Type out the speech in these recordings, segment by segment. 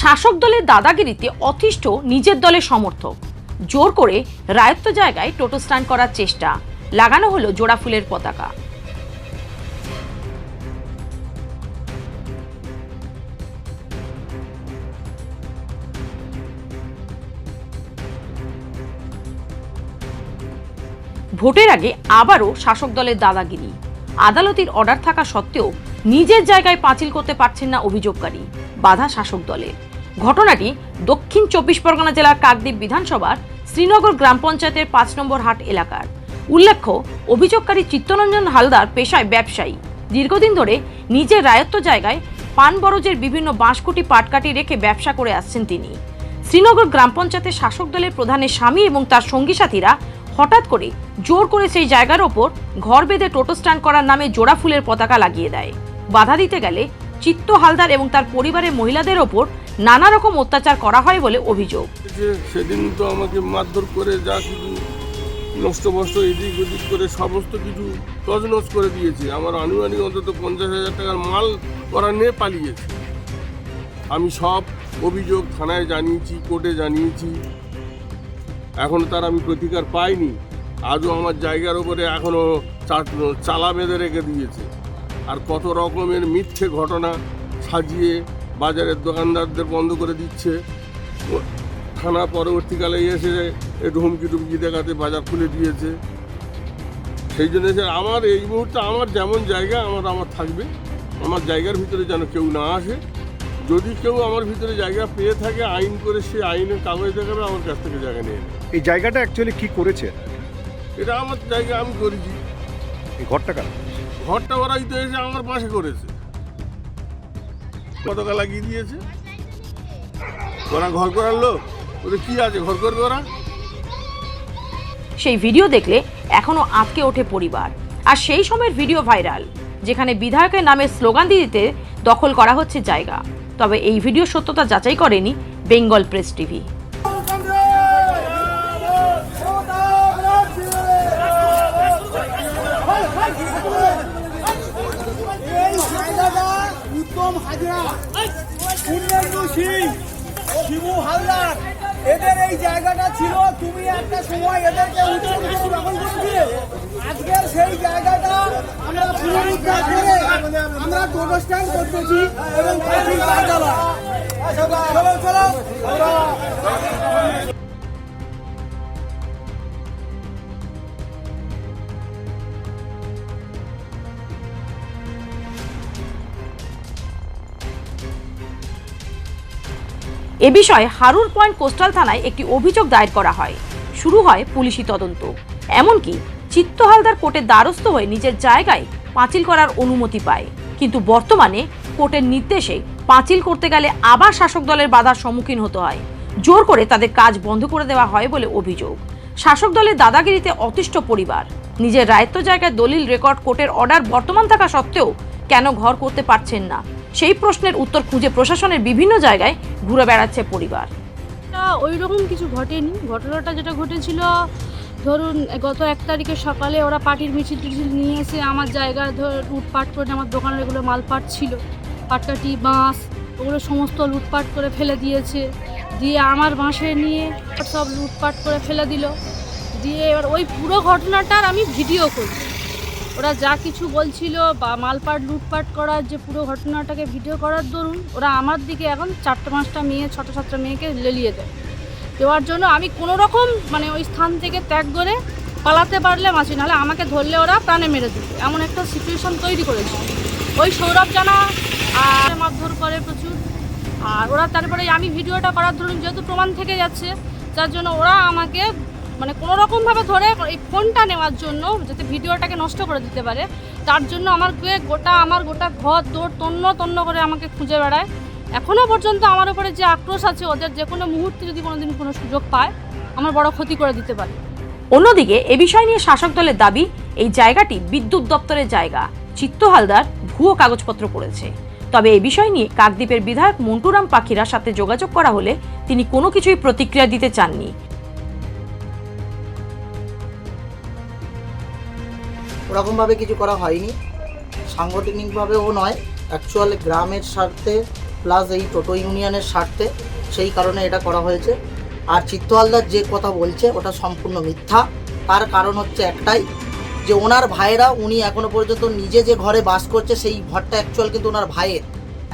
শাসক দলের দাদাগিরিতে অতিষ্ঠ নিজের দলের সমর্থক। জোর করে রায়ত্ব জায়গায় টোটো স্ট্যান্ড করার চেষ্টা। লাগানো হলো জোড়া ফুলের পতাকা। ভোটের আগে আবারও শাসক দলের দাদাগিরি। আদালতের অর্ডার থাকা সত্ত্বেও নিজের জায়গায় পাঁচিল করতে পারছেন না অভিযোগকারী, বাধা শাসক দলের। ঘটনাটি দক্ষিণ চব্বিশ পরগনা জেলার কাকদ্বীপ বিধানসভার শ্রীনগর গ্রাম পঞ্চায়েতের পাঁচ নম্বর হাট এলাকার। উল্লেখ্য, অভিযোগকারী চিত্তরঞ্জন হালদার পেশায় ব্যবসায়ী। দীর্ঘদিন ধরে নিজের রায়ত্ব জায়গায় পান বরজের বিভিন্ন বাঁশকুটি পাটকাটি রেখে ব্যবসা করে আসছেন তিনি। শ্রীনগর গ্রাম পঞ্চায়েতের শাসক দলের প্রধানের স্বামী এবং তার সঙ্গী সাথীরা হঠাৎ করে জোর করে সেই জায়গার ওপর ঘর বেঁধে টোটো স্ট্যান্ড করার নামে জোড়া ফুলের পতাকা লাগিয়ে দেয়। বাধা দিতে গেলে চিত্ত হালদার এবং তার পরিবারের মহিলাদের ওপর নানা রকম অত্যাচার করা হয় বলে অভিযোগ। সেদিন তো আমাকে মারধর করে যা কিছু নষ্ট বষ্ট এদিক ওদিক করে সমস্ত কিছু তজনজ করে দিয়েছে। আমার আনুমানিক অন্তত পঞ্চাশ হাজার টাকার মাল করা নিয়ে পালিয়েছে। আমি সব অভিযোগ থানায় জানিয়েছি, কোর্টে জানিয়েছি। এখনও তার আমি প্রতিকার পাইনি। আজও আমার জায়গার উপরে এখনও চালা বেঁধে রেখে দিয়েছে। আর কত রকমের মিথ্যে ঘটনা সাজিয়ে বাজারের দোকানদারদের বন্ধ করে দিচ্ছে। থানা পরবর্তীকালে এসে একটু হুমকি টুমকি দেখাতে বাজার খুলে দিয়েছে। সেই জন্য যে আমার এই মুহূর্তে আমার যেমন জায়গা, আমার আমার থাকবে। আমার জায়গার ভিতরে যেন কেউ না আসে। যদি কেউ আমার ভিতরে জায়গা পেয়ে থাকে আইন করে সে আইনের কাগজ দেখাবে আমার কাছ থেকে জায়গা নিয়ে নেবে। এই জায়গাটা অ্যাকচুয়ালি কি করেছে? এটা আমার জায়গা আমি করেছি। এই ঘরটা কার? ঘরটা ওরাই তো এসে আমার পাশে করেছে। পতাকা লাগিয়ে দিয়েছে। ওরা ঘর করার লোক? ওদের কি আছে? ঘর করবে ওরা? সেই ভিডিও দেখলে এখনও আটকে ওঠে পরিবার। আর সেই সময়ের ভিডিও ভাইরাল যেখানে বিধায়কের নামে স্লোগান দিতে দখল করা হচ্ছে জায়গা। তবে এই ভিডিও সত্যতা যাচাই করেনি বেঙ্গল প্রেস টিভি। এদের এই জায়গাটা ছিল তুমি একটা সময় এদেরকে করে দখল করেছিলে আজকের সেই জায়গাটা আমরা পুনরুদ্ধার করে আমরা স্ট্যান্ড করতেছি এবং এ বিষয়ে হারুর পয়েন্ট কোস্টাল থানায় একটি অভিযোগ দায়ের করা হয়। শুরু হয় পুলিশি তদন্ত। এমনকি চিত্ত হালদার কোর্টের দ্বারস্থ হয়ে নিজের জায়গায় পাঁচিল করার অনুমতি পায়। কিন্তু বর্তমানে কোর্টের নির্দেশে পাঁচিল করতে গেলে আবার শাসক দলের বাধার সম্মুখীন হতে হয়। জোর করে তাদের কাজ বন্ধ করে দেওয়া হয় বলে অভিযোগ। শাসক দলের দাদাগিরিতে অতিষ্ঠ পরিবার। নিজের রায়ত্ব জায়গায় দলিল রেকর্ড কোর্টের অর্ডার বর্তমান থাকা সত্ত্বেও কেন ঘর করতে পারছেন না? সেই প্রশ্নের উত্তর খুঁজে প্রশাসনের বিভিন্ন জায়গায় ঘুরে বেড়াচ্ছে পরিবার। ওই রকম কিছু ঘটেনি। ঘটনাটা যেটা ঘটেছিল ধরুন, গত এক তারিখে সকালে ওরা পার্টির মিছিল টিছিল নিয়ে এসে আমার জায়গা ধর, লুটপাট করে আমার দোকানের এগুলো মালপাট ছিল। পাটকাটি বাঁশ, ওগুলো সমস্ত লুটপাট করে ফেলে দিয়েছে। দিয়ে আমার বাঁশে নিয়ে সব লুটপাট করে ফেলে দিল। দিয়ে এবার ওই পুরো ঘটনাটার আমি ভিডিও করি। ওরা যা কিছু বলছিল বা মালপাট, লুটপাট করার যে পুরো ঘটনাটাকে ভিডিও করার দরুন, ওরা আমার দিকে এখন চারটে পাঁচটা মেয়ে, ছোটো সাতটা মেয়েকে লেলিয়ে দেয়। দেওয়ার জন্য আমি কোনো রকম মানে ওই স্থান থেকে ত্যাগ করে পালাতে পারলে বাঁচি, নাহলে আমাকে ধরলে ওরা প্রাণে মেরে দিবে। এমন একটা সিচুয়েশন তৈরি করেছে। ওই সৌরভ জানা আর মারধর করে প্রচুর। আর ওরা তারপরে আমি ভিডিওটা করার ধরুন, যেহেতু প্রমাণ থেকে যাচ্ছে, যার জন্য ওরা আমাকে মানে কোনো রকমভাবে ধরে এই ফোনটা নেওয়ার জন্য, যাতে ভিডিওটাকে নষ্ট করে দিতে পারে, তার জন্য আমার গোটা আমার গোটা ঘর দৌড় তন্ন তন্ন করে আমাকে খুঁজে বেড়ায়। এখনও পর্যন্ত আমার উপরে যে আক্রোশ আছে ওদের যে কোনো মুহূর্তে যদি কোনোদিন কোনো সুযোগ পায় আমার বড় ক্ষতি করে দিতে পারে। অন্যদিকে এ বিষয় নিয়ে শাসক দলের দাবি এই জায়গাটি বিদ্যুৎ দপ্তরের জায়গা। চিত্ত হালদার ভুয়ো কাগজপত্র করেছে তবে এ বিষয় নিয়ে কাকদ্বীপের বিধায়ক মন্টুরাম পাখিরার সাথে যোগাযোগ করা হলে তিনি কোনো কিছুই প্রতিক্রিয়া দিতে চাননি। ওরকমভাবে কিছু করা হয়নি। সাংগঠনিকভাবেও নয় অ্যাকচুয়ালি গ্রামের স্বার্থে প্লাস এই টোটো ইউনিয়নের স্বার্থে সেই কারণে এটা করা হয়েছে। আর চিত্তহালদার যে কথা বলছে, ওটা সম্পূর্ণ মিথ্যা। তার কারণ হচ্ছে একটাই, যে ওনার ভাইয়েরা উনি এখনও পর্যন্ত নিজে যে ঘরে বাস করছে, সেই ঘরটা অ্যাকচুয়াল কিন্তু ওনার ভাইয়ের।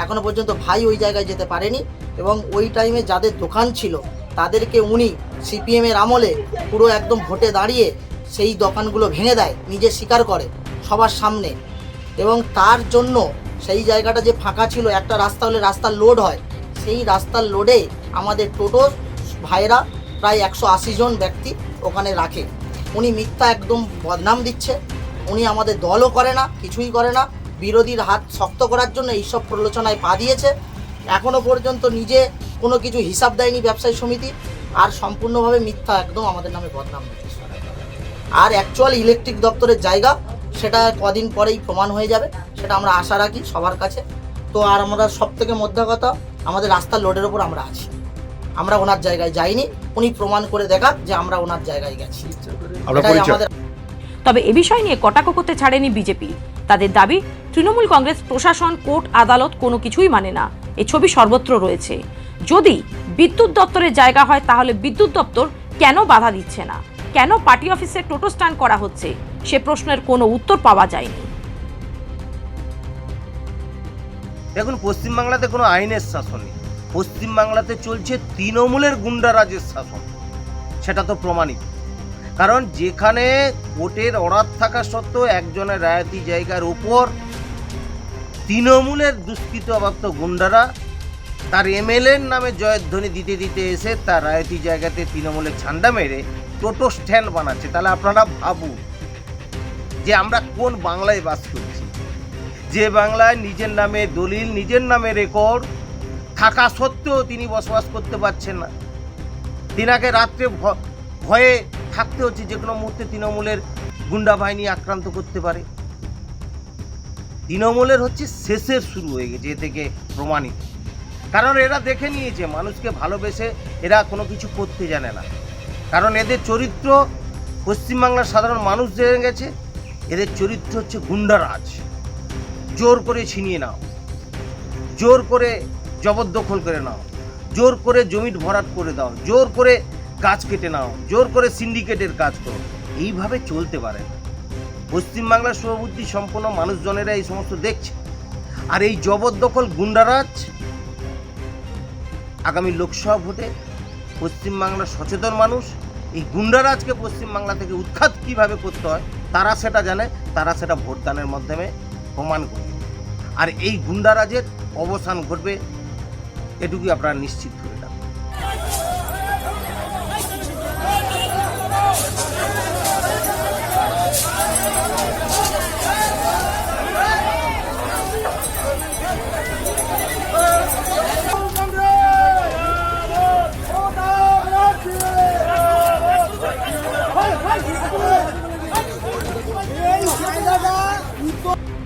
এখনও পর্যন্ত ভাই ওই জায়গায় যেতে পারেনি এবং ওই টাইমে যাদের দোকান ছিল, তাদেরকে উনি সিপিএমের আমলে পুরো একদম ভোটে দাঁড়িয়ে সেই দোকানগুলো ভেঙে দেয়, নিজে স্বীকার করে সবার সামনে। এবং তার জন্য সেই জায়গাটা যে ফাঁকা ছিল, একটা রাস্তা হলে রাস্তার লোড হয়। সেই রাস্তার লোডে আমাদের টোটো ভাইরা প্রায় একশো আশি জন ব্যক্তি ওখানে রাখে। উনি মিথ্যা একদম বদনাম দিচ্ছে। উনি আমাদের দলও করে না, কিছুই করে না। বিরোধীর হাত শক্ত করার জন্য এইসব প্রলোচনায় পা দিয়েছে। এখনও পর্যন্ত নিজে কোনো কিছু হিসাব দেয়নি ব্যবসায়ী সমিতি। আর সম্পূর্ণভাবে মিথ্যা একদম আমাদের নামে বদনাম দিচ্ছে। আর অ্যাকচুয়াল ইলেকট্রিক দপ্তরের জায়গা সেটা কদিন পরেই প্রমাণ হয়ে যাবে সেটা আমরা আশা রাখি সবার কাছে। তো আর আমরা সব থেকে মধ্যে কথা আমাদের রাস্তার লোডের ওপর আমরা আছি। আমরা ওনার জায়গায় যাইনি উনি প্রমাণ করে দেখাক যে আমরা ওনার জায়গায় গেছি। তবে এ বিষয় নিয়ে কটাক্ষ করতে ছাড়েনি বিজেপি। তাদের দাবি তৃণমূল কংগ্রেস প্রশাসন কোর্ট আদালত কোনো কিছুই মানে না। এ ছবি সর্বত্র রয়েছে। যদি বিদ্যুৎ দপ্তরের জায়গা হয় তাহলে বিদ্যুৎ দপ্তর কেন বাধা দিচ্ছে না? কেন পার্টি অফিসে টোটো স্ট্যান্ড করা হচ্ছে? সে প্রশ্নের কোনো উত্তর পাওয়া যায়নি। দেখুন, পশ্চিমবাংলাতে কোনো আইনের শাসন নেই। পশ্চিমবাংলাতে চলছে তৃণমূলের গুন্ডারাজের শাসন। সেটা তো প্রমাণিত। কারণ যেখানে কোর্টের অর্ডার থাকা সত্ত্বেও একজনের রায়তি জায়গার উপর তৃণমূলের দুষ্কৃতপ্রাপ্ত গুন্ডারা তার এমএলএর নামে জয়ধ্বনি দিতে দিতে এসে তার রায়তি জায়গাতে তৃণমূলের ঝান্ডা মেরে টোটো স্ট্যান্ড বানাচ্ছে। তাহলে আপনারা ভাবুন যে আমরা কোন বাংলায় বাস করছি। যে বাংলায় নিজের নামে দলিল, নিজের নামে রেকর্ড থাকা সত্ত্বেও তিনি বসবাস করতে পারছেন না। তিনাকে রাত্রে ভয়ে থাকতে হচ্ছে, যে কোনো মুহূর্তে তৃণমূলের গুন্ডা বাহিনী আক্রান্ত করতে পারে। তৃণমূলের হচ্ছে শেষের শুরু হয়ে গেছে, এ থেকে প্রমাণিত। কারণ এরা দেখে নিয়েছে, মানুষকে ভালোবেসে এরা কোনো কিছু করতে জানে না। কারণ এদের চরিত্র পশ্চিমবাংলার সাধারণ মানুষ জেনে গেছে এদের চরিত্র হচ্ছে গুন্ডারাজ। জোর করে ছিনিয়ে নাও। জোর করে জবরদখল করে নাও। জোর করে জমিট ভরাট করে দাও। জোর করে গাছ কেটে নাও। জোর করে সিন্ডিকেটের কাজ করো। এইভাবে চলতে পারে না। পশ্চিমবাংলার শুভবুদ্ধি সম্পন্ন মানুষজনেরা এই সমস্ত দেখছে। আর এই জবরদখল গুন্ডারাজ আগামী লোকসভা ভোটে পশ্চিমবাংলার সচেতন মানুষ, এই গুন্ডারাজকে পশ্চিমবাংলা থেকে উৎখাত কীভাবে করতে হয় তারা সেটা জানে, তারা সেটা ভোটদানের মাধ্যমে প্রমাণ করবে আর এই গুন্ডারাজের অবসান ঘটবে, এটুকুই আপনারা নিশ্চিত করে রাখবেন